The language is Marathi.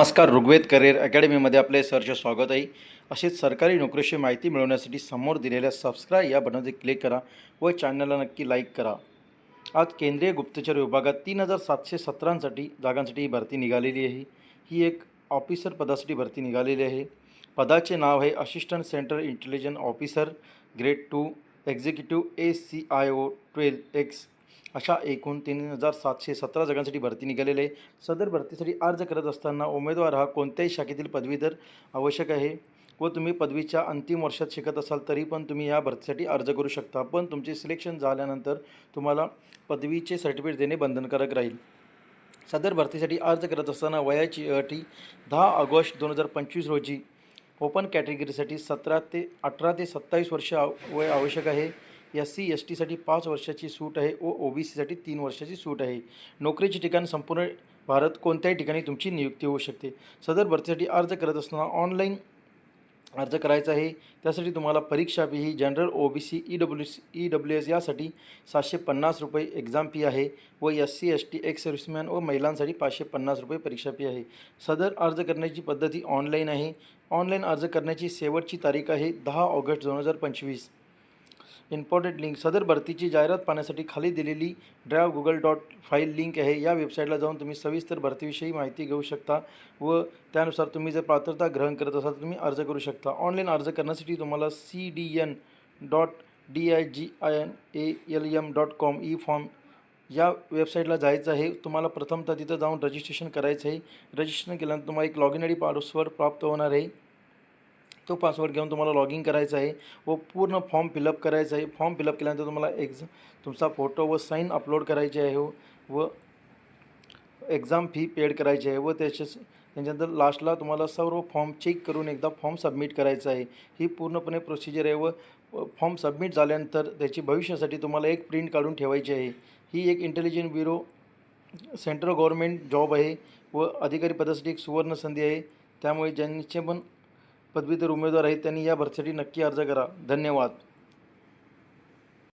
नमस्कार ऋग्वेद करिअर अकॅडमीमध्ये आपले सरचे स्वागत आहे. अशीच सरकारी नोकरीची माहिती मिळवण्यासाठी समोर दिलेल्या सबस्क्राईब या बटनवर क्लिक करा व चॅनलला नक्की लाईक करा. आज केंद्रीय गुप्तचर विभागात तीन हजार सातशे सतरांसाठी जागांसाठी ही भरती निघालेली आहे. ही एक ऑफिसर पदासाठी भरती निघालेली आहे. पदाचे नाव आहे assistant central intelligence officer grade two executive A C I O twelve X अशा एकूण तीन हजार सातशे सतरा जागांसाठी भरती निघालेली आहे. सदर भरतीसाठी अर्ज करत असताना उमेदवार हा कोणत्याही शाखेतील पदवीधर आवश्यक आहे. व तुम्ही पदवीच्या अंतिम वर्षात शिकत असाल तरी पण तुम्ही या भरतीसाठी अर्ज करू शकता. पण तुमचे सिलेक्शन झाल्यानंतर तुम्हाला पदवीचे सर्टिफिकेट देणे बंधनकारक राहील. सदर भरतीसाठी अर्ज करत असताना वयाची अटी दहा ऑगस्ट दोन हजार पंचवीस रोजी ओपन कॅटेगरीसाठी सतरा ते अठरा ते सत्तावीस वर्ष वय आवश्यक आहे. एस सी एस टीसाठी पाच वर्षाची सूट आहे. व ओ बी सीसाठी तीन वर्षाची सूट आहे. नोकरीचे ठिकाण संपूर्ण भारत कोणत्याही ठिकाणी तुमची नियुक्ती होऊ शकते. सदर भरतीसाठी अर्ज करत असताना ऑनलाईन अर्ज करायचा आहे. त्यासाठी तुम्हाला परीक्षा फी ही general O B C E W C E W S यासाठी सातशे पन्नास रुपये एक्झाम फी आहे व S C S T ex serviceman व महिलांसाठी पाचशे पन्नास रुपये परीक्षा फी आहे. सदर अर्ज करण्याची पद्धती ऑनलाईन आहे. ऑनलाईन अर्ज करण्याची शेवटची तारीख आहे दहा ऑगस्ट दोन हजार पंचवीस. इम्पॉर्टंट लिंक सदर भरतीची जाहिरात पाहण्यासाठी खाली दिलेली drive Google dot file link आहे. या वेबसाईटला जाऊन तुम्ही सविस्तर भरतीविषयी माहिती घेऊ शकता व त्यानुसार तुम्ही जर पात्रता ग्रहण करत असाल तर तुम्ही अर्ज करू शकता. ऑनलाईन अर्ज करण्यासाठी तुम्हाला C D N dot D I G I N A L M dot com e form या वेबसाईटला जायचं आहे. तुम्हाला प्रथमतः तिथं जाऊन रजिस्ट्रेशन करायचं आहे. रजिस्ट्रेशन केल्यानंतर तुम्हाला एक log in I D password प्राप्त होणार आहे. तो पासवर्ड घेऊन तुम्हाला लॉग इन करायचं आहे. व पूर्ण फॉर्म फिलअप करायचा आहे. फॉर्म फिलअप केल्यानंतर तुम्हाला एक्झ तुमचा फोटो व साईन अपलोड करायचे आहे. व एक्झाम फी पेड करायची आहे. व त्याच्या त्याच्यानंतर लास्टला तुम्हाला सर्व फॉर्म चेक करून एकदा फॉर्म सबमिट करायचा आहे. ही पूर्णपणे प्रोसिजर आहे. व फॉर्म सबमिट झाल्यानंतर त्याची भविष्यासाठी तुम्हाला एक प्रिंट काढून ठेवायची आहे. ही एक intelligent bureau central government job आहे. व अधिकारी पदासाठी एक सुवर्ण संधी आहे. त्यामुळे ज्यांचे पण पदवीधर उमेदवार आहेत त्यांनी या भरतीसाठी नक्की अर्ज करा. धन्यवाद.